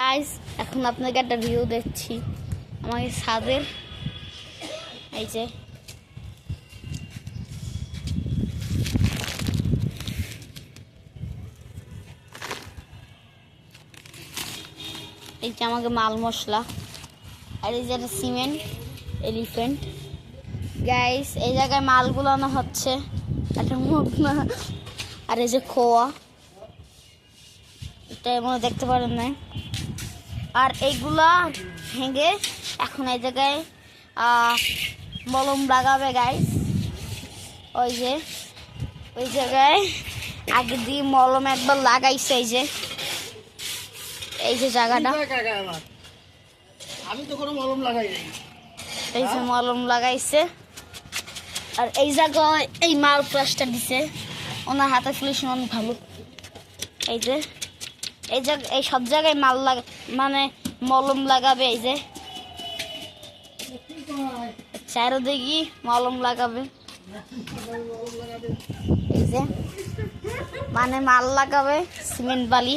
Guys এখন আপনাকে একটা ভিউ দেখছি। আমাকে ছাদের এই যে। এই যে আমাকে মাল মশলা। আর এই যে একটা সিমেন্ট এলিফেন্ট গাইস এই জায়গায় মালগুলো আনা হচ্ছে। একটা মুখনা আর এই যে খোয়া। এটা মনে দেখতে পারেন না আর এইগুলা ভেঙে এখন এই জায়গায় মলম লাগাবে গাইস ওই যে ওই জায়গায় আগে দিয়ে মলম একবার লাগাইছে এই যে। এই যে জায়গাটা? আমি তো কোনো মলম লাগাই এই যে মলম লাগাইছে। আর এই জায়গায় এই মাল প্লাসটা দিছে। ওনার হাতে ফিনিশিং অনেক ভালো। এই যে। এই জায়গায় এই সব জায়গায় মাল লাগা মানে মলম লাগাবে এই যে। চারোদিকে মলম লাগাবে। এই যে মানে মাল লাগাবে, সিমেন্ট বালি।